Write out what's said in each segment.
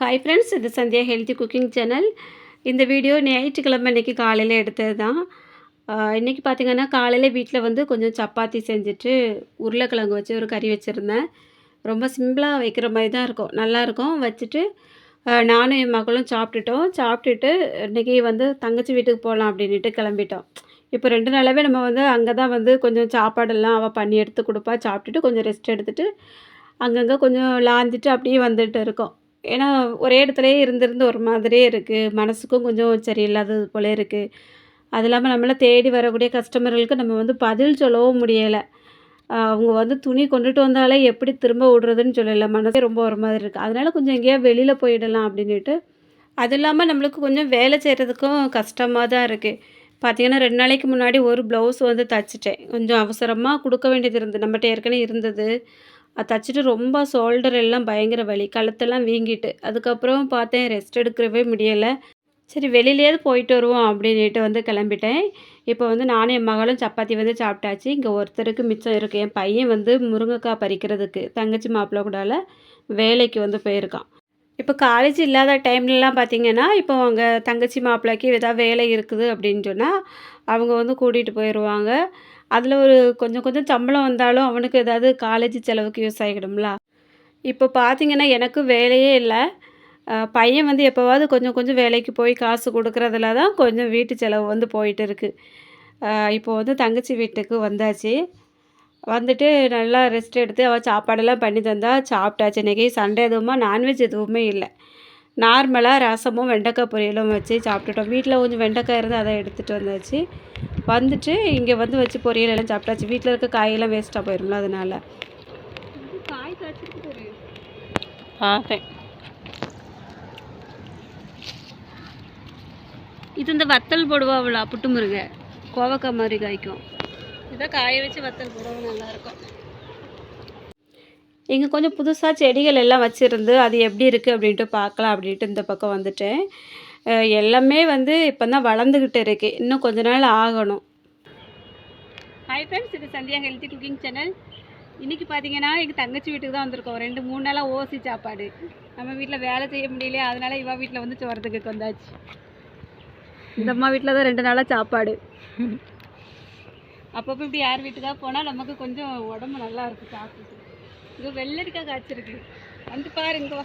Hi friends இது Sandhya healthy cooking channel இந்த video ஞாயிற்றுக்கிழமை இன்றைக்கி காலையில் எடுத்தது தான் இன்றைக்கி பார்த்தீங்கன்னா காலையில் வீட்டில் வந்து கொஞ்சம் சப்பாத்தி செஞ்சுட்டு உருளைக்கிழங்கு வச்சு ஒரு கறி வச்சுருந்தேன். ரொம்ப சிம்பிளாக வைக்கிற மாதிரி தான் இருக்கும். நல்லாயிருக்கும் வச்சுட்டு நானும் என் மகளும் சாப்பிட்டுட்டோம். சாப்பிட்டுட்டு இன்றைக்கி வந்து தங்கச்சி வீட்டுக்கு போகலாம் அப்படின்ட்டு கிளம்பிட்டோம். இப்போ ரெண்டு நாளாகவே நம்ம வந்து அங்கே தான் வந்து கொஞ்சம் சாப்பாடெல்லாம் அவள் பண்ணி எடுத்து கொடுப்பா. சாப்பிட்டுட்டு கொஞ்சம் ரெஸ்ட் எடுத்துகிட்டு அங்கங்கே கொஞ்சம் லாந்திட்டு அப்படியே வந்துட்டு இருக்கோம். ஏன்னா ஒரே இடத்துலையே இருந்திருந்து ஒரு மாதிரியே இருக்குது மனசுக்கும் கொஞ்சம் சரியில்லாதது போல இருக்குது அது இல்லாமல் நம்மளை தேடி வரக்கூடிய கஸ்டமர்களுக்கு நம்ம வந்து பதில் சொல்லவும் முடியலை. அவங்க வந்து துணி கொண்டுட்டு வந்தாலே எப்படி திரும்ப விடுறதுன்னு சொல்லலை. மனசே ரொம்ப ஒரு மாதிரி இருக்குது அதனால் கொஞ்சம் எங்கேயா வெளியில் போயிடலாம் அப்படின்ட்டு அது இல்லாமல் நம்மளுக்கு கொஞ்சம் வேலை செய்கிறதுக்கும் கஷ்டமாக தான் இருக்குது பார்த்திங்கன்னா ரெண்டு நாளைக்கு முன்னாடி ஒரு ப்ளவுஸ் வந்து தச்சிட்டேன். கொஞ்சம் அவசரமாக கொடுக்க வேண்டியது இருந்தது. நம்மகிட்ட ஏற்கனவே இருந்தது. தச்சுட்டு ரொம்ப ஷோல்டர் எல்லாம் பயங்கர வலி. கழுத்தெல்லாம் வீங்கிட்டு. அதுக்கப்புறம் பார்த்தேன் ரெஸ்ட் எடுக்கவே முடியலை. சரி வெளியிலேயாவது போயிட்டு வருவோம் அப்படின்ட்டு வந்து கிளம்பிட்டேன். இப்போ வந்து நானும் என் மகளும் சப்பாத்தி வந்து சாப்பிட்டாச்சு. இங்கே ஒருத்தருக்கு மிச்சம் இருக்குது என் பையன் வந்து முருங்கைக்காய் பறிக்கிறதுக்கு. தங்கச்சி மாப்பிள்ளை கூடால வேலைக்கு வந்து போயிருக்கான். இப்போ காலேஜ் இல்லாத டைம்லலாம் பார்த்தீங்கன்னா இப்போ அவங்க தங்கச்சி மாப்பிள்ளைக்கு ஏதாவது வேலை இருக்குது அப்படின்னு சொன்னால் அவங்க வந்து கூட்டிகிட்டு போயிடுவாங்க அதில் ஒரு கொஞ்சம் கொஞ்சம் சம்பளம் வந்தாலும் அவனுக்கு ஏதாவது காலேஜ் செலவுக்கு யூஸ் ஆகிடும்ல. இப்போ பார்த்தீங்கன்னா எனக்கு வேலையே இல்லை. பையன் வந்து எப்போவாவது கொஞ்சம் கொஞ்சம் வேலைக்கு போய் காசு கொடுக்குறதுல தான் கொஞ்சம் வீட்டு செலவு வந்து போயிட்டு இருக்குது இப்போது இப்போ வந்து தங்கச்சி வீட்டுக்கு வந்தாச்சு. வந்துட்டு நல்லா ரெஸ்ட் எடுத்து அவள் சாப்பாடெல்லாம் பண்ணி தந்தால் சாப்பிட்டாச்சு. இன்றைக்கி சண்டே எதுவுமா? நான்வெஜ் எதுவுமே இல்லை. நார்மலாக ரசமும் வெண்டைக்காய் பொரியலும் வச்சு சாப்பிட்டுட்டோம். வீட்டில் கொஞ்சம் வெண்டைக்காய் இருந்து அதை எடுத்துகிட்டு வந்தாச்சு. வந்துட்டு இங்கே வந்து வச்சு பொரியல் எல்லாம் சாப்பிட்டாச்சு. வீட்டில் இருக்க காயெல்லாம் வேஸ்ட்டாக போயிரும்ல அதனால. பார்த்தேன் இது இந்த வத்தல் போடுவாங்களா புட்டு முருங்கை கோவக்காய் மாதிரி காய்க்கும். இதை காய வச்சு வத்தல் போடுவோம் நல்லாயிருக்கும் இங்கே கொஞ்சம் புதுசாக செடிகள் எல்லாம் வச்சுருந்து அது எப்படி இருக்குது அப்படின்ட்டு பார்க்கலாம் அப்படின்ட்டு இந்த பக்கம் வந்துட்டேன். எல்லாமே வந்து இப்போ தான் வளர்ந்துக்கிட்டு இருக்குது இன்னும் கொஞ்ச நாள் ஆகணும். ஹாய் ஃப்ரெண்ட்ஸ் இது சந்தியா ஹெல்த்தி குக்கிங் சேனல் இன்றைக்கி பார்த்தீங்கன்னா எங்கள் தங்கச்சி வீட்டுக்கு தான் வந்திருக்கோம். ரெண்டு மூணு நாளாக ஓசி சாப்பாடு. நம்ம வீட்டில் வேலை செய்ய முடியலையே அதனால் இவா வீட்டில் வந்து சோறதுக்கு வந்தாச்சு. இந்த அம்மா வீட்டில் தான் ரெண்டு நாளாக சாப்பாடு. அப்பப்போ இப்படி யார் வீட்டுக்காக போனால் நமக்கு கொஞ்சம் உடம்பு நல்லா இருக்கும் சாப்பிட்டு இது வெள்ளரிக்காய் காய்ச்சிருக்கு. வந்து பாரு இங்கே வா.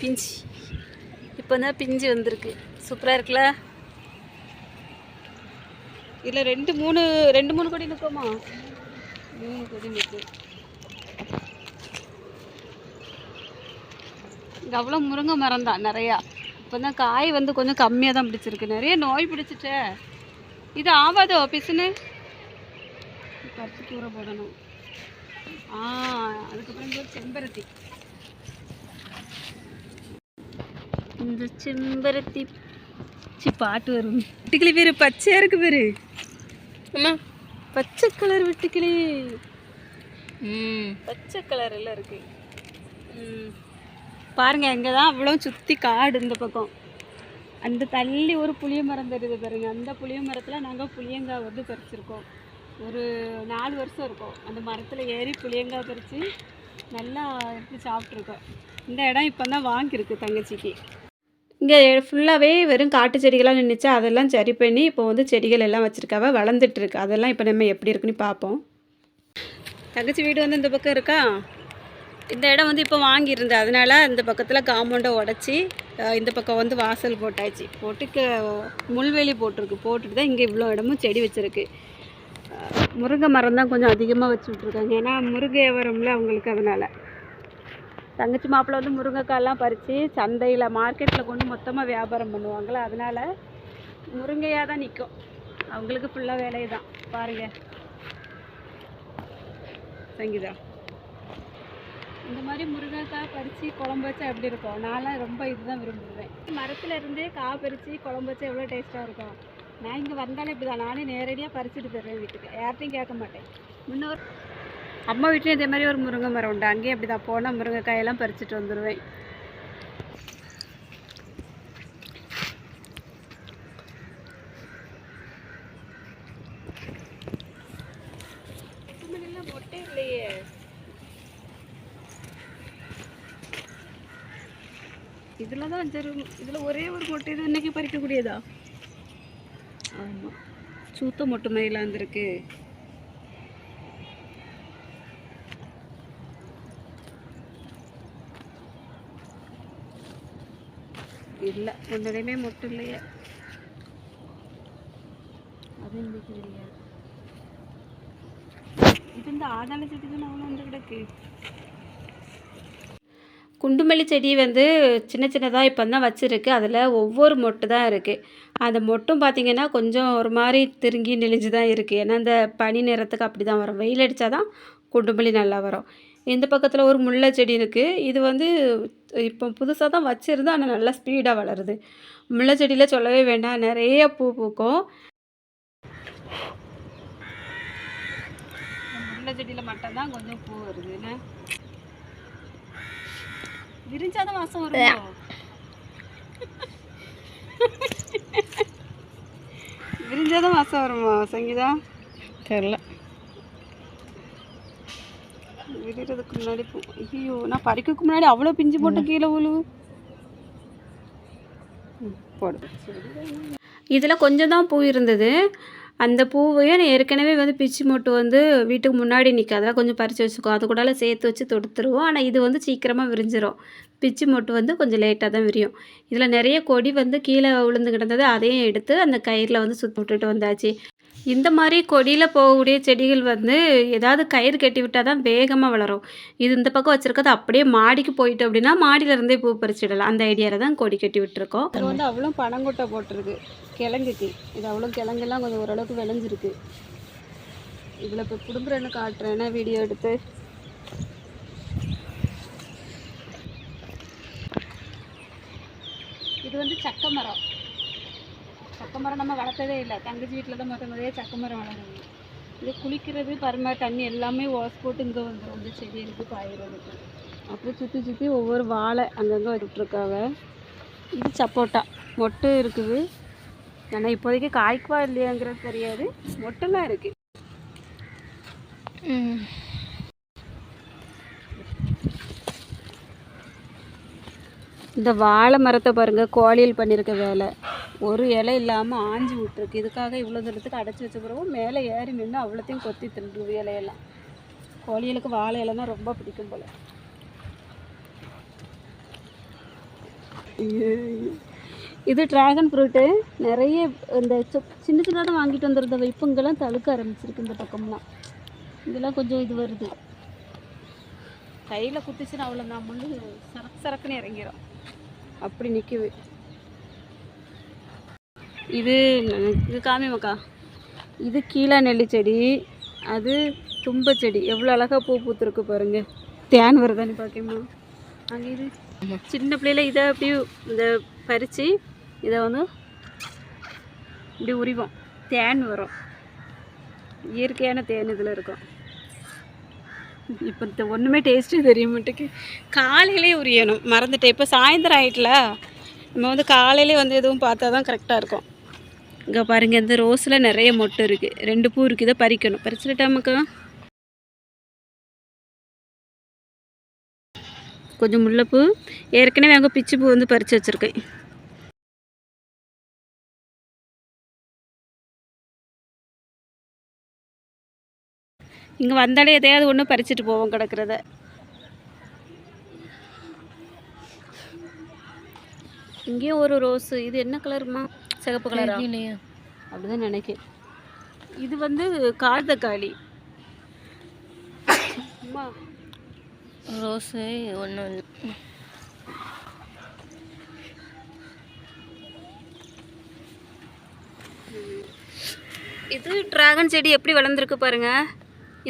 பிஞ்சு. இப்போ தான் பிஞ்சு வந்திருக்கு. சூப்பராக இருக்குல்ல? இதில் ரெண்டு மூணு ரெண்டு மூணு கொடி நிற்குமா மூணு கொடி நிற்கும் இங்கே அவ்வளோ முருங்கை மரம் தான் நிறையா. இப்போ தான் காய் வந்து கொஞ்சம் கம்மியாக தான் பிடிச்சிருக்கு. நிறைய நோய் பிடிச்சிட்டே. இது ஆவாதோ பிசுன்னு? பருத்தி கூரை போடணும் ஆ அதுக்கப்புறம் செம்பருத்தி. இந்த செம்பருத்தி. சி பாட்டு வரும். வெட்டுக்கிளி பேர் பச்சையாக இருக்கு பேர். அம்மா. பச்சை கலர் வெட்டுக்கிளி. ம். பச்சை கலரில் இருக்கு. ம். பாருங்க இங்கே தான் அவ்வளோ சுற்றி காடு இந்த பக்கம். அந்த தள்ளி ஒரு புளிய மரம் தெரியுது பாருங்க. அந்த புளிய மரத்தில் நாங்கள் புளியங்காய் வந்து பறிச்சிருக்கோம். ஒரு நாலு வருஷம் இருக்கும். அந்த மரத்தில் ஏறி புளியங்காய் பறித்து நல்லா எடுத்து சாப்பிட்ருக்கோம். இந்த இடம் இப்போ தான் வாங்கியிருக்கு தங்கச்சிக்கு. இங்கே ஃபுல்லாகவே வெறும் காட்டு செடிகளாக நின்றுச்சு அதெல்லாம் சரி பண்ணி இப்போ வந்து செடிகள் எல்லாம் வச்சுருக்காவ வளர்ந்துட்டுருக்கு. அதெல்லாம் இப்போ நம்ம எப்படி இருக்குன்னு பார்ப்போம். தங்கச்சி வீடு வந்து இந்த பக்கம் இருக்கா? இந்த இடம் வந்து இப்போ வாங்கியிருந்தது அதனால் இந்த பக்கத்தில் காம்பவுண்டை உடச்சி இந்த பக்கம் வந்து வாசல் போட்டாச்சு. போட்டு முள்வேலி போட்டிருக்கு. போட்டுட்டு தான் இங்கே இவ்வளோ இடமும் செடி வச்சுருக்கு. முருங்கை மரம் தான் கொஞ்சம் அதிகமாக வச்சு விட்ருக்காங்க ஏன்னா முருங்கை வரம்ல அவங்களுக்கு அதனால். தங்கச்சி மாப்பிள்ளை வந்து முருங்கைக்காயெல்லாம் பறித்து சந்தையில் மார்க்கெட்டில் கொண்டு மொத்தமாக வியாபாரம் பண்ணுவாங்களே அதனால் முருங்கையாக தான் நிற்கும் அவங்களுக்கு ஃபுல்லாக வேலையை தான். பாருங்கள் சங்கீதா. இந்த மாதிரி முருங்கைக்காய் பறித்து குழம்பு வச்சா எப்படி இருக்கும்? நான்லாம் ரொம்ப இதுதான் விரும்புவேன். மரத்தில் இருந்தே காய் பறித்து குழம்பு வச்சா எவ்வளோ டேஸ்ட்டாக இருக்கும்? நான் இங்கே வந்தாலே இப்படி தான் நானே நேரடியாக பறிச்சுட்டு போயிடுவேன் வீட்டுக்கு. யார்ட்டையும் கேட்க மாட்டேன். முன்னோர் அம்மா வீட்லேயும் இதே மாதிரி ஒரு முருங்கை மரம் உண்டு. அங்கேயும் அப்படி தான் போனால் முருங்கைக்காயெல்லாம் பறிச்சுட்டு வந்துடுவேன் மொட்டை இல்லையே. இதில் தான் அஞ்சு இதில் ஒரே ஒரு மொட்டை இது இன்னைக்கு பறிக்கக்கூடியதா? சூத்த மொட்டை மாதிரிலாம் இருந்திருக்கு. இல்லை ஒன்றுலையுமே மொட்டும் இல்லையே. அது இன்னைக்கு இல்லையா இது இந்த ஆதாள செடி தான் அவ்வளோ வந்து கிடக்கு. குண்டுமல்லி செடி வந்து சின்ன சின்னதாக இப்போ தான் வச்சுருக்கு. அதில் ஒவ்வொரு மொட்டு தான் இருக்குது அந்த மொட்டும் பார்த்திங்கன்னா கொஞ்சம் ஒரு மாதிரி திருங்கி நெளிஞ்சு தான் இருக்குது ஏன்னா இந்த பனி நேரத்துக்கு அப்படி தான் வரும். வெயில் அடித்தா தான் குண்டுமல்லி நல்லா வரும். இந்த பக்கத்தில் ஒரு முல்லை செடி இருக்குது இது வந்து இப்போ புதுசாக தான் வச்சுருந்தோம் ஆனால் நல்லா ஸ்பீடாக வளருது. முல்லை செடியில் சொல்லவே வேண்டாம். நிறைய பூ பூக்கும். முல்லை செடியில் மட்டும்தான் கொஞ்சம் பூ வருது. என்ன? விரிஞ்சாதான் வாசம் வரும்? விரிஞ்சாதான் வாசம் வருமா சங்கீதா? தெரில. விடுறதுக்கு முன்னாடி ஐயோ நான் பறிக்கிறதுக்கு முன்னாடி அவ்வளோ பிஞ்சு போட்டு கீழே உழுவு ம், போடு. இதில் கொஞ்சம் தான் பூ இருந்தது. அந்த பூவையும் நான் ஏற்கனவே வந்து பிச்சி மொட்டு வந்து வீட்டுக்கு முன்னாடி நிற்கும் அதெல்லாம் கொஞ்சம் பறித்து வச்சுக்கோ. அது கூடலாம் சேர்த்து வச்சு தொடுத்துருவோம். ஆனால் இது வந்து சீக்கிரமாக விரிஞ்சிரும். பிச்சு மொட்டு வந்து கொஞ்சம் லேட்டாக தான் விரியும். இதில் நிறைய கொடி வந்து கீழே விழுந்து கிடந்தது அதையும் எடுத்து அந்த கயிறில் வந்து சுற்றி விட்டுட்டு வந்தாச்சு. இந்த மாதிரி கொடியில் போகக்கூடிய செடிகள் வந்து ஏதாவது கயிறு கட்டி விட்டால் தான் வேகமாக வளரும். இது இந்த பக்கம் வச்சுருக்கிறது அப்படியே மாடிக்கு போயிட்டு அப்படின்னா மாடியிலேருந்தே பூ பறிச்சிடலாம். அந்த ஐடியாவில் தான் கொடி கட்டி விட்டுருக்கோம். அது வந்து அவ்வளோ பனங்கொட்டை போட்டிருக்கு. கிழங்குக்கு. இது அவ்வளோ கிழங்கெல்லாம் கொஞ்சம் ஓரளவுக்கு விளைஞ்சிருக்கு. இதில் இப்போ பிடுங்குறேன்னு காட்டுறேன்னா வீடியோ எடுத்து? இது வந்து சக்க மரம். சக்க மரம் நம்ம வளர்த்ததே இல்லை. தங்கச்சி வீட்டில் தான் மொத்த முதலே சக்க மரம் வளருது இது குளிக்கிறது பரும தண்ணி எல்லாமே வாஷ் போட்டு இங்கே வந்துடும் இந்த செடி இருக்கு காய்கிறதுக்கு அப்படியே சுற்றி சுற்றி ஒவ்வொரு வாழை அங்கங்கே விட்டுருக்காங்க. இது சப்போட்டா. மொட்டு இருக்குது. ஆனால் இப்போதைக்கு காய்க்குவா இல்லையாங்கிறது தெரியாது. மொட்டெல்லாம் இருக்குது இந்த வாழை மரத்தை பாருங்கள் கோழியில் பண்ணியிருக்க வேலை. ஒரு இலை இல்லாமல் ஆஞ்சி விட்டுருக்கு. இதுக்காக இவ்வளோ தூரத்துக்கு அடைச்சி வச்ச பிறகு மேலே ஏறி நின்று அவ்வளோத்தையும் கொத்தி தின்றுது இலையெல்லாம். கோழிகளுக்கு வாழை இலைன்னா ரொம்ப பிடிக்கும் போல். இது ட்ராகன் ஃப்ரூட்டு நிறைய இந்த சின்ன சின்னதாக வாங்கிட்டு வந்திருந்த வைப்புங்கெல்லாம் தழுக்க ஆரம்பிச்சிருக்கு இந்த பக்கம்லாம். இதெல்லாம் கொஞ்சம் இது வருது. கையில் குத்திச்சுன்னா அவ்வளோதான் முள்ளு சரக்கு சரக்குன்னு இறங்கிடும் அப்படி நிற்குது இது இது காமிமக்கா இது கீழா நெல்லி செடி. அது தும்பை செடி. எவ்வளோ அழகாக பூ பூத்துருக்கு பாருங்க. தேன் வருதான்னு பார்க்கமா அங்கே இது சின்ன பிள்ளையில இதை அப்படியே இந்த பறித்து இதை வந்து இப்படி உரிவோம் தேன் வரும். இயற்கையான தேன் இதில் இருக்கும். இப்போ இந்த ஒன்றுமே டேஸ்ட்டு தெரிய மாட்டேக்கு காலையிலே உரியணும். மறந்துட்டேன். இப்போ சாயந்தரம் ஆயிட்டல நம்ம வந்து காலையிலே வந்து எதுவும் பார்த்தா தான் கரெக்டாக இருக்கும். இங்கே பாருங்கள் இந்த ரோஸில் நிறைய மொட்டை இருக்குது ரெண்டு பூ இருக்குது இதை பறிக்கணும். பறிச்சுட்டாமக்கா கொஞ்சம் முல்லைப்பூ. ஏற்கனவே அங்கே பிச்சு பூ வந்து பறித்து வச்சுருக்கேன். இங்கே வந்தாலே எதையாவது ஒன்று பறிச்சுட்டு போவோம் கிடக்கிறத. இங்கேயும் ஒரு ரோஸு. இது என்ன கலருமா சிகப்பு கலரா? தெரியலையே அப்படிதான் நினைக்கிறேன். இது வந்து கால் தக்காளி அம்மா. ரோஸு ஒன்றும் இல்லை இது டிராகன் செடி எப்படி வளர்ந்துருக்கு பாருங்க.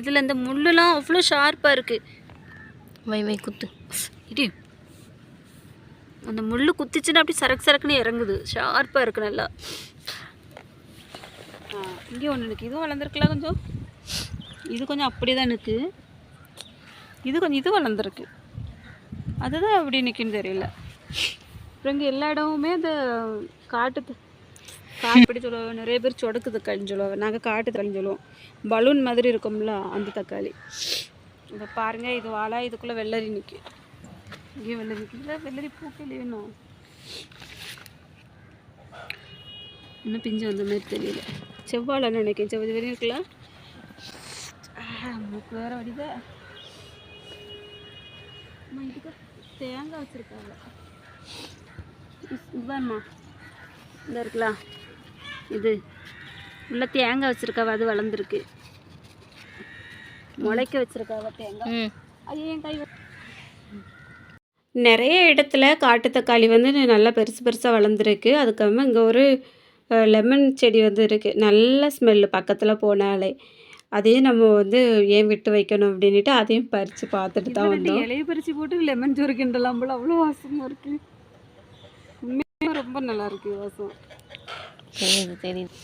இதில் இந்த முள்ளுலாம் அவ்வளோ ஷார்ப்பாக இருக்குது வை வை குத்து. இடி. அந்த முள் குத்திச்சுன்னா அப்படி சரக்கு சரக்குன்னு இறங்குது. ஷார்ப்பாக இருக்குது நல்லா. இங்கே ஒன்று இருக்குது இதுவும் வளர்ந்துருக்குல்ல கொஞ்சம்? இது கொஞ்சம் அப்படி தான் இருக்கு இது கொஞ்சம் இது வளர்ந்துருக்கு. அதுதான் அப்படி நிற்குன்னு தெரியல. அப்புறம் இங்கே எல்லா இடமுமே இந்த காட்டு காப்பிடி சொல்லுவோம் நிறைய பேர் சொடக்கு தக்காளின்னு சொல்லுவாங்க நாங்கள் காட்டு தக்காளின்னு சொல்லுவோம் பலூன் மாதிரி இருக்கும்ல அந்த தக்காளி. இதை பாருங்க இது வாழா இதுக்குள்ளே வெள்ளரி நிற்கும் இங்கேயும் வெள்ளரி நிற்குதுல வெள்ளரி பூக்கள் வேணும்? இன்னும் பிஞ்சு வந்த மாதிரி தெரியல. செவ்வாழை நினைக்கிறேன். செவ்வாய் வரையும் இருக்குல்ல? ஆ, மூக்கு வேற வடிதா அம்மா இதுக்கு தேங்காய் வச்சுருக்காங்க. இதுதான்மா இந்த இருக்கலாம் இது உள்ள தேங்காய் வச்சுருக்காவ அது வளர்ந்துருக்கு. முளைக்க வச்சுருக்காவ தேங்காய். அது என் கை நிறைய இடத்துல காட்டு தக்காளி வந்து நல்லா பெருசு பெருசாக வளர்ந்துருக்கு. அதுக்கப்புறமா இங்கே ஒரு லெமன் செடி வந்து இருக்குது நல்ல ஸ்மெல்லு பக்கத்தில் போனாலே. அதையும் நம்ம வந்து ஏன் விட்டு வைக்கணும் அப்படின்ட்டு அதையும் பறித்து பார்த்துட்டு தான் வந்தோம். இலையை பறித்து போட்டு லெமன் ஜூரு கிண்டலாம் போல. அவ்வளோ வாசமாக இருக்குது உண்மையாக ரொம்ப நல்லா இருக்கு வாசம். தெரியுது தெரியுது.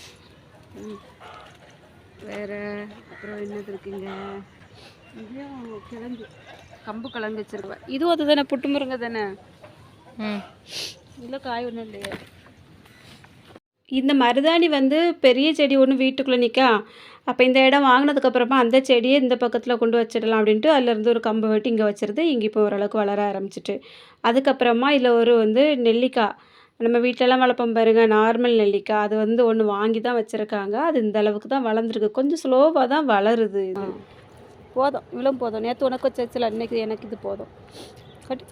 வேற அப்புறம் என்னது இருக்குங்க? இங்கேயும் கிழங்கு கம்பு கிழங்கு வச்சிருக்கேன். இதுவும் அது தானே புட்டு முருங்கை தானே? ம். இதில் காய் ஒன்றும் இல்லையே. இந்த மருதாணி வந்து பெரிய செடி ஒன்று வீட்டுக்குள்ளே நிற்கா அப்போ இந்த இடம் வாங்கினதுக்கப்புறமா அந்த செடியை இந்த பக்கத்தில் கொண்டு வச்சிடலாம் அப்படின்ட்டு அதுலேருந்து ஒரு கம்பு வெட்டி இங்கே வச்சிருது. இங்கே இப்போ ஓரளவுக்கு வளர ஆரம்பிச்சிட்டு. அதுக்கப்புறமா இதில் ஒரு வந்து நெல்லிக்காய். நம்ம வீட்டிலலாம் வளர்ப்போம் பாருங்க நார்மல் நெல்லிக்காய். அது வந்து ஒன்று வாங்கி தான் வச்சுருக்காங்க. அது இந்த அளவுக்கு தான் வளர்ந்துருக்கு. கொஞ்சம் ஸ்லோவாக தான் வளருது இது. போதும். இவ்வளோ போதும். நேற்று உனக்கு வச்சல அன்னைக்கு எனக்கு இது போதும். கட்டு.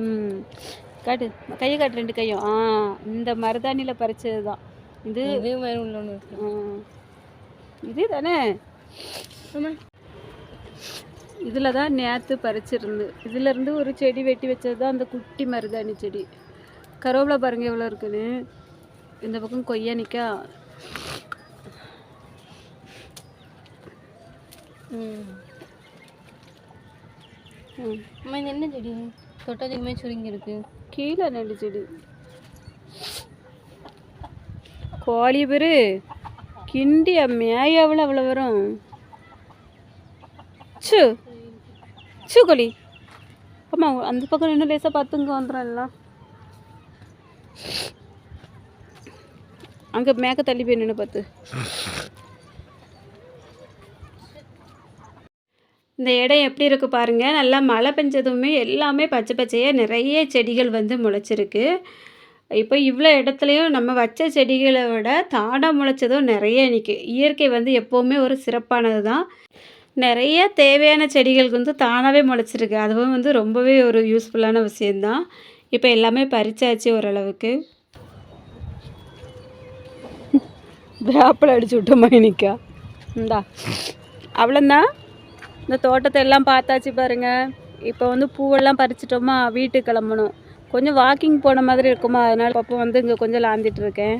ம். காட்டு. கையை காட்டு ரெண்டு கையும். ஆ இந்த மருதாணியில் பறிச்சது தான் இது இது மாதிரி உள்ள ஒன்று இருக்கு. ஆ, இது தானே இதில் தான் நேற்று பறிச்சிருந்து இதிலேருந்து ஒரு செடி வெட்டி வச்சது தான் அந்த குட்டி மருதாணி செடி. கருவேப்பிலை பாருங்க எவ்வளோ இருக்குன்னு இந்த பக்கம் கொய்யா நிற்கா அம்மா இது என்ன செடி? தொட்டதுக்குமே சுருங்கி இருக்கு. கீழே நெல்லி செடி. கோழி பேர் கிண்டி மேய எவ்வளோ அவ்வளோ வரும்? சு சு கோழி ஆமாம் அந்த பக்கம் இன்னும் லேசாக பார்த்துங்க வந்துடும் எல்லாம். அங்கே மேக்க தள்ளி போய் நின்று பார்த்து இந்த இடம் எப்படி இருக்கு பாருங்க. நல்லா மழை பெஞ்சதுமே எல்லாமே பச்சை பச்சையாக நிறைய செடிகள் வந்து முளைச்சிருக்கு. இப்போ இவ்வளோ இடத்துலையும் நம்ம வச்ச செடிகளை விட தானாக முளைச்சதும் நிறைய நிற்கி இயற்கை வந்து எப்போவுமே ஒரு சிறப்பானது தான். நிறைய தேவையான செடிகளுக்கு வந்து தானாகவே முளைச்சிருக்கு. அதுவும் வந்து ரொம்பவே ஒரு யூஸ்ஃபுல்லான விஷயந்தான் இப்போ எல்லாமே பறிச்சாச்சு ஓரளவுக்கு. வேப்பில் அடிச்சு விட்டோமா மைனிக்கா இந்தா. அவ்வளோந்தான் இந்த தோட்டத்தை எல்லாம் பார்த்தாச்சு பாருங்க. இப்போ வந்து பூவெல்லாம் பறிச்சிட்டோமா வீட்டுக்கு கிளம்பணும். கொஞ்சம் வாக்கிங் போன மாதிரி இருக்குமா அதனால அப்போ வந்து இங்கே கொஞ்சம் லாந்திட்டு இருக்கேன்.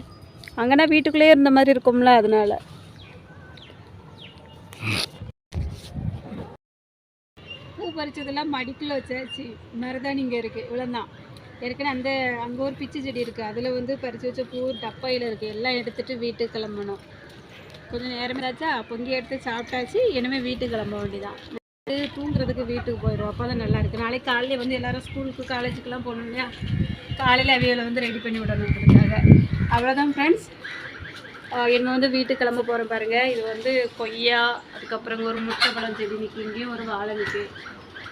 வீட்டுக்குள்ளேயே இருந்த மாதிரி இருக்கும்ல அதனால. பூ பறிச்சதெல்லாம் மடிக்கில் வச்சாச்சு. மருதாணி இங்கே இருக்குது இவ்வளோதான் ஏற்கனவே அந்த அங்கே ஒரு பிச்சு செடி இருக்குது அதில் வந்து பறித்து வச்ச பூ டப்பையில் இருக்குது எல்லாம் எடுத்துகிட்டு வீட்டுக்கு கிளம்பணும். கொஞ்சம் நேரம் ஆச்சா பொங்கி எடுத்து சாப்பிட்டாச்சு. இனிமேல் வீட்டுக்கு கிளம்ப வேண்டியதான் தூங்குறதுக்கு வீட்டுக்கு போயிடும் அப்போ தான் நல்லா இருக்குது நாளைக்கு காலையில் வந்து எல்லோரும் ஸ்கூலுக்கு காலேஜுக்கெல்லாம் போகணும் இல்லையா? காலையில் அவியலை வந்து ரெடி பண்ணி விடணுன்றதுக்காக அவ்வளோதான் ஃப்ரெண்ட்ஸ் என்ன வந்து வீட்டுக்கு கிளம்ப போகிறோம் பாருங்கள் இது வந்து கொய்யா அதுக்கப்புறம் ஒரு முட்டை பழம் செடி நிற்கி இங்கேயும் ஒரு வாழை நிற்கு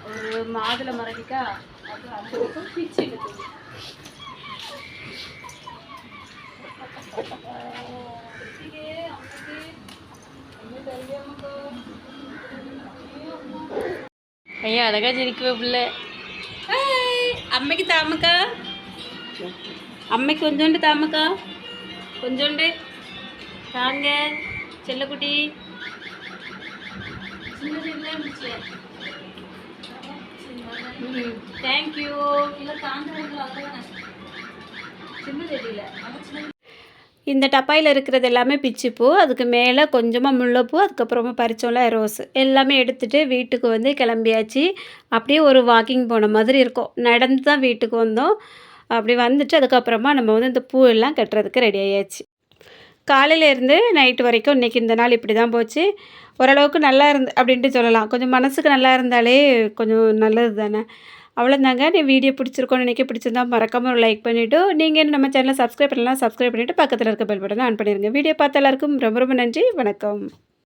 ஒரு மாதுளை மரம் நிற்கா அப்புறம் அந்த பக்கம் பீச்சு இருக்குது ஐயா அழகா சிரிக்கவே பிள்ளை ஹாய் அம்மைக்கு தாமக்கா அம்மைக்கு கொஞ்சோண்டு தாமக்கா இந்த டப்பாயில் இருக்கிறது எல்லாமே பிச்சிப்பூ அதுக்கு மேலே கொஞ்சமாக முல்லைப்பூ அதுக்கப்புறமா பறிச்சோம்ல ரோஸ். எல்லாமே எடுத்துகிட்டு வீட்டுக்கு வந்து கிளம்பியாச்சு. அப்படியே ஒரு வாக்கிங் போன மாதிரி இருக்கும். நடந்து தான் வீட்டுக்கு வந்தோம். அப்படி வந்துட்டு அதுக்கப்புறமா நம்ம வந்து இந்த பூ எல்லாம் கட்டுறதுக்கு ரெடி ஆயாச்சு. காலையிலேருந்து நைட்டு வரைக்கும் இன்றைக்கி இந்த நாள் இப்படி தான் போச்சு. ஓரளவுக்கு நல்லா இருந்து அப்படின்ட்டு சொல்லலாம். கொஞ்சம் மனசுக்கு நல்லா இருந்தாலே கொஞ்சம் நல்லது தானே? அவ்வளோதாங்க நீ வீடியோ பிடிச்சிருக்கோன்னு நினைக்க பிடிச்சிருந்தா மறக்காம ஒரு லைக் பண்ணிவிட்டு நீங்கள் நம்ம சேனலை சப்ஸ்கிரைப் பண்ணலாம் சப்ஸ்கிரைப் பண்ணிவிட்டு பக்கத்தில் இருக்க பெல் பட்டனை ஆன் பண்ணிடுங்க வீடியோ பார்த்த எல்லாருக்கும் ரொம்ப ரொம்ப நன்றி. வணக்கம்.